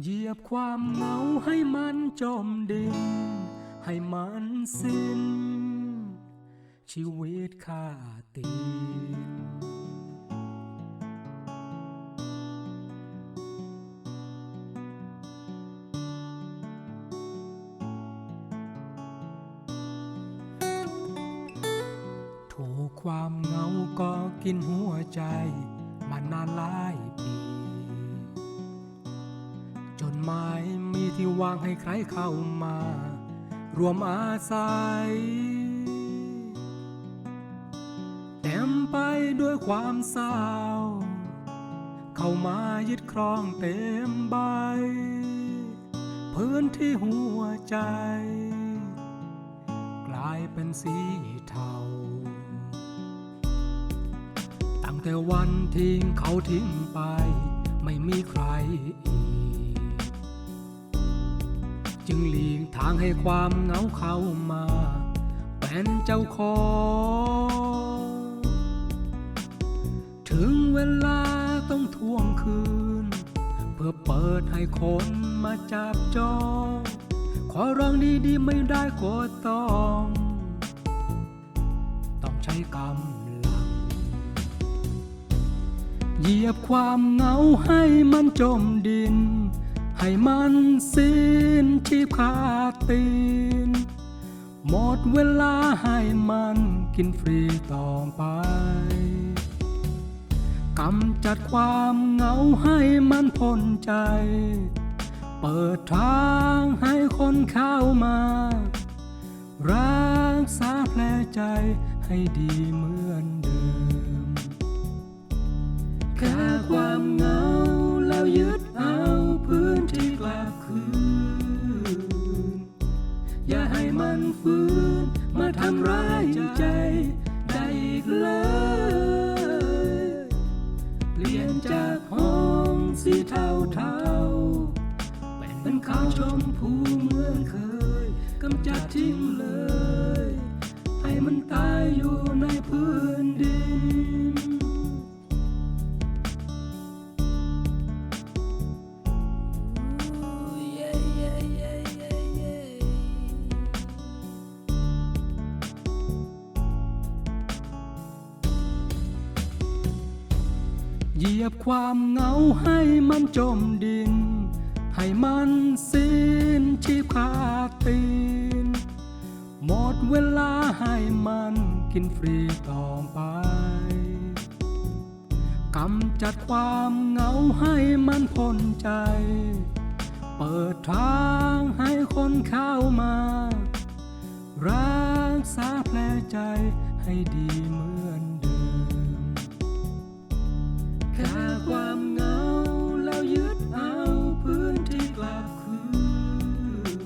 เหยียบความเหงาให้มันจมดิน ให้มันสิ้น ชีวิตข้าตีนถูกความเหงาก็กินหัวใจ มานานหลาย ที่วางให้ใครเข้ามา รวมอาศัย เต็มไปด้วยความเศร้า เข้ามายึดครองเต็มใบ พื้นที่หัวใจ กลายเป็นสีเทาตั้งแต่วันทิ้งเขาทิ้งไป ไม่มีใครอีก จึงหลีกทางให้ความเหงาเข้ามาเป็นเจ้าของ ถึงเวลาต้องทวงคืน เพื่อเปิดให้คนมาจับจอง ขอร้องดีๆไม่ได้ก็ต้อง ต้องใช้กำลัง เหยียบความเหงาให้มันจมดิน ให้มันสิ้นชีพขาดตีน หมดเวลาให้มันกินฟรีต่อไปกำจัดความเหงาให้มันพ้นใจ เปิดทางให้คนเข้ามา รักษาแผลใจให้ดีเหมือนเดิมแค่ความเหงา ฟื้นมาทำร้ายใจได้อีกเลย เปลี่ยนจากห้องสีเทาเทาๆเป็นขาวชมพูเหมือนเคยกำจัดทิ้งเลย ให้มันตายอยู่ในพื้น เหยียบความเหงาให้มันจมดิน ให้มันสิ้นชีพขาดตีน หมดเวลาให้มันกินฟรีต่อไปกำจัดความเหงาให้มันพ้นใจ เปิดทางให้คนเข้ามา รักษาแผลใจให้ดีเหมือนาความเงาแล้วยึดเอาพื้นที่กลับคืน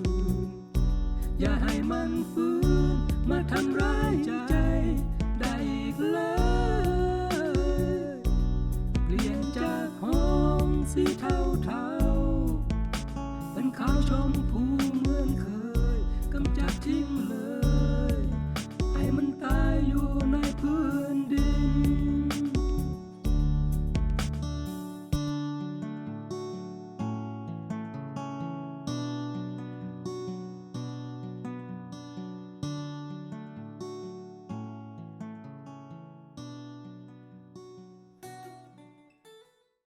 อย่าให้มันฟื้นมาทำร้ายใจได้อีกเลย เปลี่ยนจากห้องสีเทาเเป็นขาวชมพูเหมือนเคยกำจัดทิ้ง